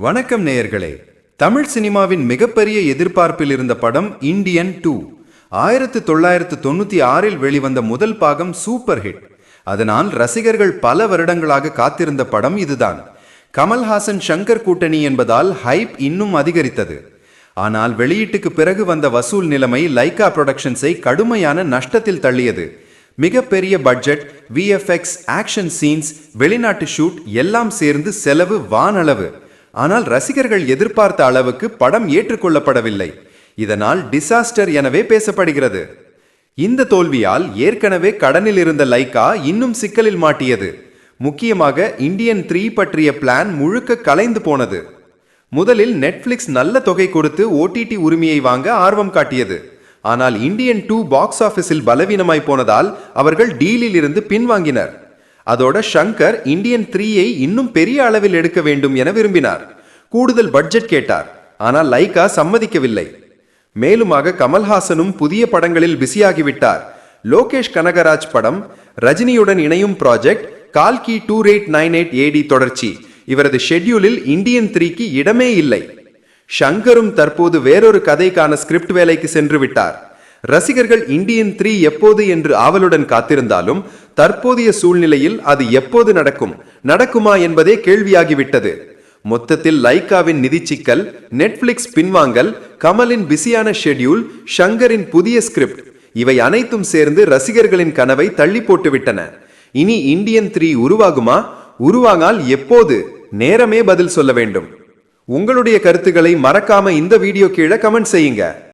வணக்கம் நேயர்களே. தமிழ் சினிமாவின் மிகப்பெரிய எதிர்பார்ப்பில் இருந்த படம் இண்டியன் டூ. ஆயிரத்து தொள்ளாயிரத்து தொண்ணூற்றி ஆறில் வெளிவந்த முதல் பாகம் சூப்பர் ஹிட். அதனால் ரசிகர்கள் பல வருடங்களாக காத்திருந்த படம் இதுதான். கமல்ஹாசன் ஷங்கர் கூட்டணி என்பதால் ஹைப் இன்னும் அதிகரித்தது. ஆனால் வெளியீட்டுக்கு பிறகு வந்த வசூல் நிலைமை லைகா புரொடக்ஷன்ஸை கடுமையான நஷ்டத்தில் தள்ளியது. மிகப்பெரிய பட்ஜெட் விஎஃப்எக்ஸ் ஆக்ஷன் சீன்ஸ் வெளிநாட்டு ஷூட் எல்லாம் சேர்ந்து செலவு வானளவு. ஆனால் ரசிகர்கள் எதிர்பார்த்த அளவுக்கு படம் ஏற்றுக்கொள்ளப்படவில்லை. இதனால் டிசாஸ்டர் எனவே பேசப்படுகிறது. இந்த தோல்வியால் ஏற்கனவே கடனில் இருந்த லைகா இன்னும் சிக்கலில் மாட்டியது. முக்கியமாக இந்தியன் த்ரீ பற்றிய பிளான் முழுக்க கலைந்து போனது. முதலில் நெட்ஃபிளிக்ஸ் நல்ல தொகை கொடுத்து ஓடிடி உரிமையை வாங்க ஆர்வம் காட்டியது. ஆனால் இந்தியன் டூ பாக்ஸ் ஆஃபீஸில் பலவீனமாய் போனதால் அவர்கள் டீலில் இருந்து பின்வாங்கினர். அதோட ஷங்கர் இந்தியன் த்ரீயை இன்னும் பெரிய அளவில் எடுக்க வேண்டும் என விரும்பினார். கூடுதல் பட்ஜெட் கேட்டார். ஆனால் லைகா சம்மதிக்கவில்லை. மேலுமாக கமல்ஹாசனும் புதிய படங்களில் பிஸியாகிவிட்டார். லோகேஷ் கனகராஜ் படம் ரஜினியுடன் இணையும் ப்ராஜெக்ட் கால்கி two eight nine eight AD தொடர்ச்சி. இவரது ஷெட்யூலில் இந்தியன் த்ரீக்கு இடமே இல்லை. ஷங்கரும் தற்போது வேறொரு கதைக்கான ஸ்கிரிப்ட் வேலைக்கு சென்று விட்டார். ரசிகர்கள் இந்தியன் த்ரீ எப்போது என்று ஆவலுடன் காத்திருந்தாலும் தற்போதைய சூழ்நிலையில் அது எப்போது நடக்கும் நடக்குமா என்பதே கேள்வியாகிவிட்டது. மொத்தத்தில் லைக்காவின் நிதி சிக்கல் நெட்ஃபிளிக்ஸ் பின்வாங்கல் கமலின் பிஸியான ஷெட்யூல் ஷங்கரின் புதிய ஸ்கிரிப்ட் இவை அனைத்தும் சேர்ந்து ரசிகர்களின் கனவை தள்ளி போட்டுவிட்டன. இனி இந்தியன் த்ரீ உருவாகுமா? உருவாகால் எப்போது? நேரமே பதில் சொல்ல வேண்டும். உங்களுடைய கருத்துக்களை மறக்காம இந்த வீடியோ கீழே கமெண்ட் செய்யுங்க.